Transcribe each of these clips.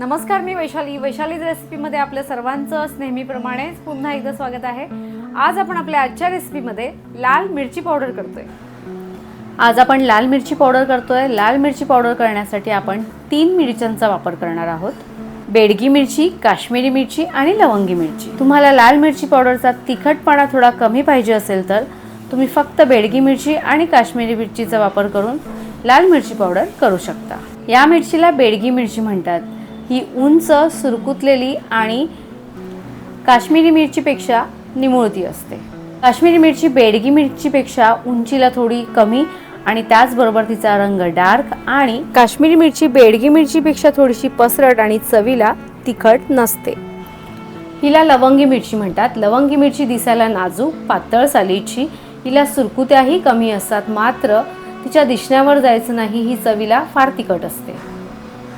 नमस्कार मी वैशाली. वैशालीज रेसिपीमध्ये आपल्या सर्वांचं नेहमीप्रमाणेच पुन्हा एकदा स्वागत आहे. आज आपण आपल्या आजच्या रेसिपीमध्ये लाल मिरची पावडर करतोय. आज आपण लाल मिरची पावडर करतोय. लाल मिरची पावडर करण्यासाठी आपण तीन मिरच्यांचा वापर करणार आहोत. बेडगी मिरची काश्मीरी मिरची आणि लवंगी मिरची. तुम्हाला लाल मिरची पावडरचा तिखटपणा थोडा कमी पाहिजे असेल तर तुम्ही फक्त बेडगी मिरची आणि काश्मीरी मिरचीचा वापर करून लाल मिरची पावडर करू शकता. या मिरचीला बेडगी मिरची म्हणतात. ही उंच सुरकुतलेली आणि काश्मीरी मिरचीपेक्षा निमुळती असते. काश्मीरी मिरची बेडगी मिरचीपेक्षा उंचीला थोडी कमी आणि त्याचबरोबर तिचा रंग डार्क आणि काश्मीरी मिरची बेडगी मिरचीपेक्षा थोडीशी पसरट आणि चवीला तिखट नसते. हिला लवंगी मिरची म्हणतात. लवंगी मिरची दिसायला नाजूक पातळ सालीची. हिला सुरकुत्याही कमी असतात. मात्र तिच्या दिसण्यावर जायचं नाही ही चवीला फार तिखट असते.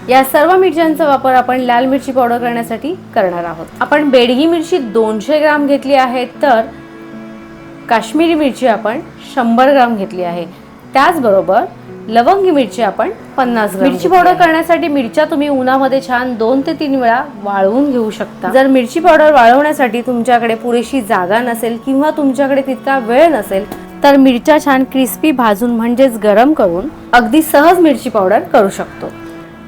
या सर्व मिरच्यांचा वापर आपण लाल मिरची पावडर करण्यासाठी करणार आहोत. आपण बेडगी मिरची दोनशे ग्राम घेतली आहे तर काश्मीरी मिरची आपण शंभर ग्राम घेतली आहे. त्याचबरोबर लवंगी मिरची आपण पन्नास ग्राम मिरची पावडर करण्यासाठी मिरच्या तुम्ही उन्हामध्ये छान दोन ते तीन वेळा वाळवून घेऊ शकता. जर मिरची पावडर वाळवण्यासाठी तुमच्याकडे पुरेशी जागा नसेल किंवा तुमच्याकडे तितका वेळ नसेल तर मिरच्या छान क्रिस्पी भाजून म्हणजेच गरम करून अगदी सहज मिरची पावडर करू शकतो.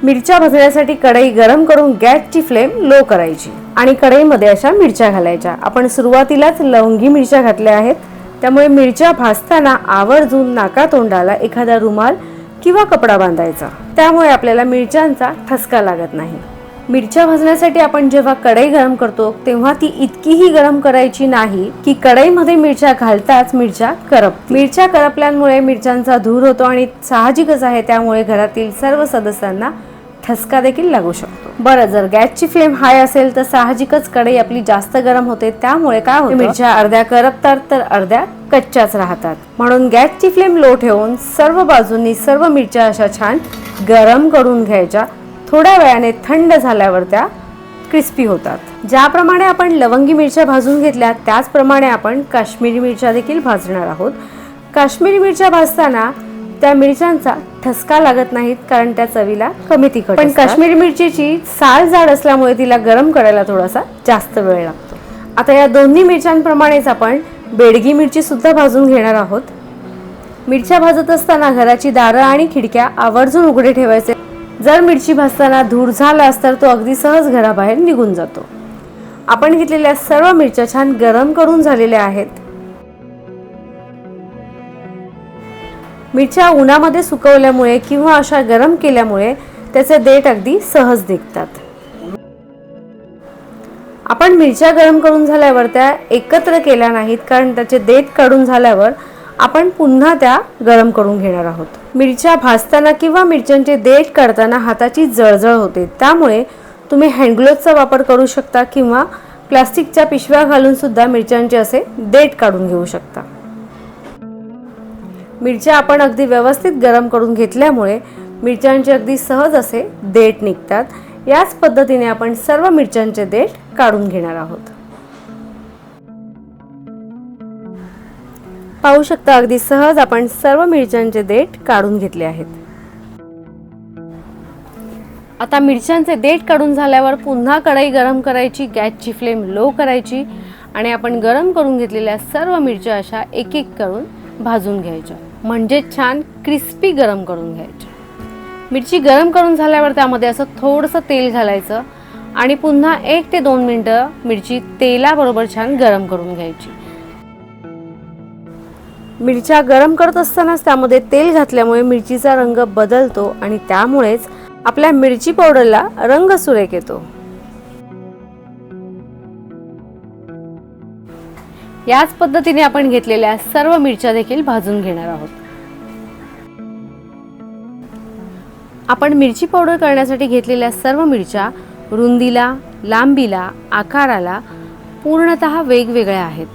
मिरच्या भाजण्यासाठी कढई गरम करून गॅसची फ्लेम लो करायची आणि कढईमध्ये अशा मिरच्या घालायच्या. आपण सुरुवातीलाच लवंगी मिरच्या घातल्या आहेत. त्यामुळे मिरच्या भाजताना आवर्जून नाका तोंडाला एखादा रुमाल किंवा कपडा बांधायचा. त्यामुळे आपल्याला मिरच्यांचा ठसका लागत नाही. मिरच्या भाजण्यासाठी आपण जेव्हा कढई गरम करतो तेव्हा ती इतकीही गरम करायची नाही की कढईमध्ये मिरच्या घालताच मिरच्या करप मिरच्या करपल्यामुळे मिरच्यांचा धूर होतो आणि साहजिकच आहे त्यामुळे घरातील सर्व सदस्यांना ठसका देखील लागू शकतो. बरं जर गॅसची फ्लेम हाय असेल तर साहजिकच कढई आपली जास्त गरम होते त्यामुळे काय होतं? मिरच्या. अर्ध्या करपतात तर अर्ध्या कच्च्याच राहतात. म्हणून गॅसची फ्लेम लो ठेवून सर्व बाजूंनी सर्व मिरच्या अशा छान गरम करून घ्यायच्या. थोड्या वेळाने थंड झाल्यावर त्या क्रिस्पी होतात. ज्याप्रमाणे आपण लवंगी मिरच्या भाजून घेतल्या त्याचप्रमाणे आपण काश्मीरी मिरच्या देखील भाजणार आहोत. काश्मीरी मिरच्या भाजताना त्या मिरच्यांचा ठसका लागत नाहीत कारण त्या चवीला कमी तिखट पण काश्मीरी मिरचीची साल जाड असल्यामुळे तिला गरम करायला थोडासा जास्त वेळ लागतो. आता या दोन्ही मिरच्यांप्रमाणेच आपण बेडगी मिरची सुद्धा भाजून घेणार आहोत. मिरच्या भाजत असताना घराची दारं आणि खिडक्या आवर्जून उघडे ठेवायचे. जर मिरची भाजताना धूर झालास तर तो अगदी सहज घराबाहेर निघून जातो. आपण घेतलेल्या सर्व मिरच्या छान गरम करून झालेल्या आहेत. मिरच्या उन्हामध्ये सुकवल्यामुळे किंवा अशा गरम केल्यामुळे त्याचे देठ अगदी सहज निघतात. आपण मिरच्या गरम करून झाल्यावर त्या एकत्र केल्या नाहीत कारण त्याचे देठ काढून झाल्यावर आपण पुन्हा त्या गरम करून घेणार आहोत. मिरच्या भाजताना किंवा मिरच्यांचे देठ काढताना हाताची जळजळ होते. त्यामुळे तुम्ही हँडग्लोव्हचा वापर करू शकता किंवा प्लास्टिकच्या पिशव्या घालून सुद्धा मिरच्यांचे असे देठ काढून घेऊ शकता. मिरच्या आपण अगदी व्यवस्थित गरम करून घेतल्यामुळे मिरच्यांचे अगदी सहज असे देठ निघतात. याच पद्धतीने आपण सर्व मिरच्यांचे देठ काढून घेणार आहोत. पाहू शकता अगदी सहज आपण सर्व मिरच्यांचे देठ काढून घेतले आहेत. आता मिरच्यांचे देठ काढून झाल्यावर पुन्हा कढई गरम करायची गॅसची फ्लेम लो करायची आणि आपण गरम करून घेतलेल्या सर्व मिरच्या अशा एक एक करून भाजून घ्यायच्या. म्हणजे छान क्रिस्पी गरम करून घ्यायची. मिरची गरम करून झाल्यावर त्यामध्ये असं थोडंसं तेल घालायचं आणि पुन्हा एक ते दोन मिनटं मिरची तेलाबरोबर छान गरम करून घ्यायची. मिरच्या गरम करत असतानाच त्यामध्ये तेल घातल्यामुळे मिरचीचा रंग बदलतो आणि त्यामुळेच आपल्या मिरची पावडरला रंग सुरेख येतो. याच पद्धतीने आपण घेतलेल्या सर्व मिरच्या देखील भाजून घेणार आहोत. आपण मिरची पावडर करण्यासाठी घेतलेल्या सर्व मिरच्या रुंदीला लांबीला आकाराला पूर्णत वेगवेगळ्या आहेत.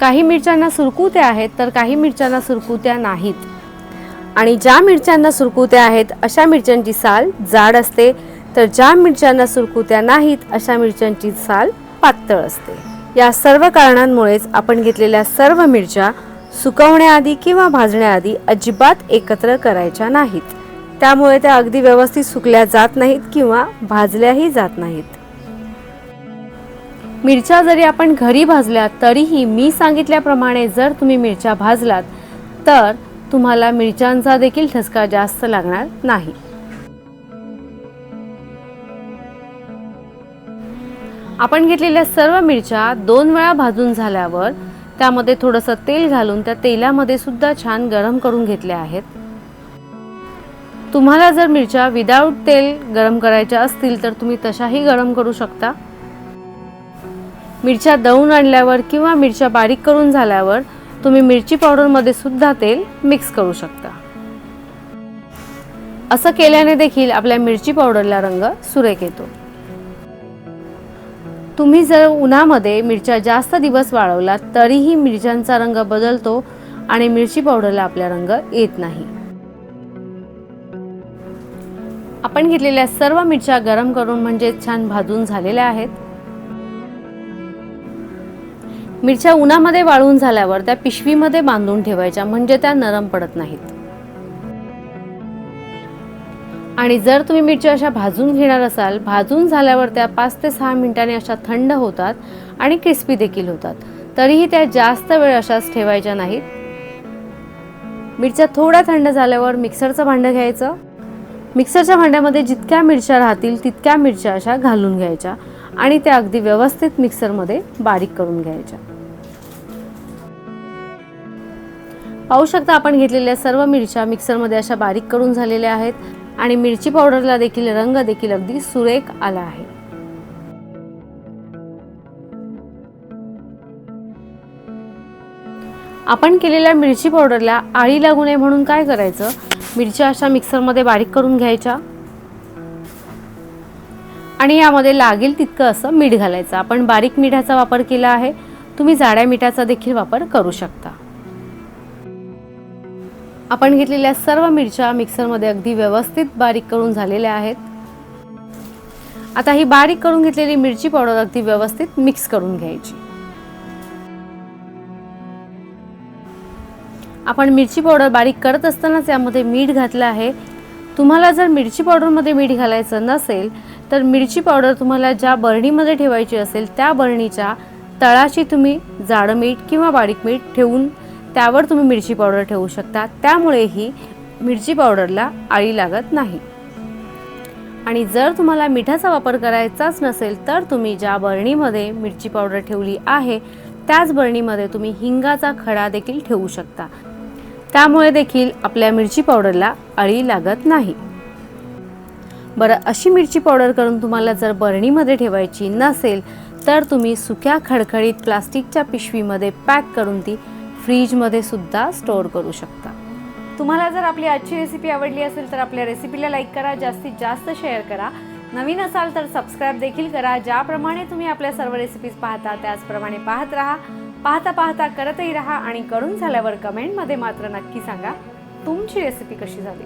काही मिरच्यांना सुरकुत्या आहेत तर काही मिरच्यांना सुरकुत्या नाहीत. आणि ज्या मिरच्यांना सुरकुत्या आहेत अशा मिरच्यांची साल जाड असते. तर ज्या मिरच्यांना सुरकुत्या नाहीत अशा मिरच्यांची साल पातळ असते. या सर्व कारणांमुळेच आपण घेतलेल्या सर्व मिरच्या सुकवण्याआधी किंवा भाजण्याआधी अजिबात एकत्र करायच्या नाहीत. त्यामुळे त्या अगदी व्यवस्थित सुकल्या जात नाहीत किंवा भाजल्याही जात नाहीत. मिरच्या जरी आपण घरी भाजल्या तरीही मी सांगितल्याप्रमाणे जर तुम्ही मिरच्या भाजलात तर तुम्हाला मिरच्यांचा देखील ठसका जास्त लागणार नाही. आपण घेतलेल्या सर्व मिरच्या दोन वेळा भाजून झाल्यावर त्यामध्ये थोडंसं तेल घालून त्या तेलामध्ये सुद्धा छान गरम करून घेतल्या आहेत. तुम्हाला जर मिरच्या विदाऊट तेल गरम करायच्या असतील तर तुम्ही तशाही गरम करू शकता. मिरच्या दळून आणल्यावर किंवा मिरच्या बारीक करून झाल्यावर तुम्ही मिरची पावडरमध्ये सुद्धा तेल मिक्स करू शकता. असं केल्याने देखील आपल्या मिरची पावडरला रंग सुरेख येतो. तुम्ही जर उन्हामध्ये मिरच्या जास्त दिवस वाळवलात तरीही मिरच्यांचा रंग बदलतो आणि मिरची पावडरला आपला रंग येत नाही. आपण घेतलेल्या सर्व मिरच्या गरम करून म्हणजे छान भाजून झालेल्या आहेत. मिरच्या उन्हामध्ये वाळून झाल्यावर त्या पिशवीमध्ये बांधून ठेवायच्या म्हणजे त्या नरम पडत नाहीत. आणि जर तुम्ही मिरच्या अशा भाजून घेणार असाल भाजून झाल्यावर त्या पाच ते सहा मिनिटांनी अशा थंड होतात आणि क्रिस्पी देखील होतात. तरीही त्या जास्त वेळ अशाच ठेवायच्या नाहीत. मिरच्या थोड्या थंड झाल्यावर मिक्सरचं भांडं घ्यायचं. मिक्सरच्या भांड्यामध्ये जितक्या मिरच्या राहतील तितक्या मिरच्या अशा घालून घ्यायच्या आणि त्या अगदी व्यवस्थित मिक्सरमध्ये बारीक करून घ्यायच्या. पाहू शकता आपण घेतलेल्या सर्व मिरच्या मिक्सरमध्ये अशा बारीक करून झालेल्या आहेत. आणि मिरची पावडरला देखील रंग देखील अगदी सुरेख आला आहे. आपण केलेल्या मिरची पावडरला आळी लागू नये म्हणून काय करायचं? मिरच्या अशा मिक्सरमध्ये बारीक करून घ्यायच्या. आणि यामध्ये लागेल तितकं असं मीठ घालायचं. आपण बारीक मिठाचा वापर केला आहे. तुम्ही जाड्या मिठाचा देखील वापर करू शकता. आपण घेतलेल्या सर्व मिरच्या मिक्सरमध्ये अगदी व्यवस्थित बारीक करून झालेल्या आहेत. आता ही बारीक करून घेतलेली मिरची पावडर अगदी व्यवस्थित मिक्स करून घ्यायची. आपण मिरची पावडर बारीक करत असतानाच यामध्ये मीठ घातलं आहे. तुम्हाला जर मिरची पावडरमध्ये मीठ घालायचं नसेल तर मिरची पावडर तुम्हाला ज्या बरणीमध्ये ठेवायची असेल त्या बरणीच्या तळाशी तुम्ही जाडं मीठ किंवा बारीक मीठ ठेवून त्यावर तुम्ही मिरची पावडर ठेवू शकता. त्यामुळेही मिरची पावडरला आळी लागत नाही. आणि जर तुम्हाला मिठाचा वापर करायचाच नसेल तर तुम्ही ज्या बरणीमध्ये मिरची पावडर ठेवली आहे त्याच बरणीमध्ये तुम्ही हिंगाचा खडा देखील ठेवू शकता. त्यामुळे देखील आपल्या मिरची पावडरला अळी लागत नाही. बरं अशी मिरची पावडर करून तुम्हाला जर बरणीमध्ये ठेवायची नसेल तर तुम्ही सुक्या खडखडीत प्लास्टिकच्या पिशवीमध्ये पॅक करून ती फ्रीजमध्ये सुद्धा स्टोअर करू शकता. तुम्हाला जर आपली आजची रेसिपी आवडली असेल तर आपल्या रेसिपीला लाईक करा जास्तीत जास्त शेअर करा. नवीन असाल तर सबस्क्राईब देखील करा. ज्याप्रमाणे तुम्ही आपल्या सर्व रेसिपीज पाहता त्याचप्रमाणे पाहत राहा. पाहता पाहता करतही राहा आणि करून झाल्यावर कमेंटमध्ये मात्र नक्की सांगा तुमची रेसिपी कशी झाली?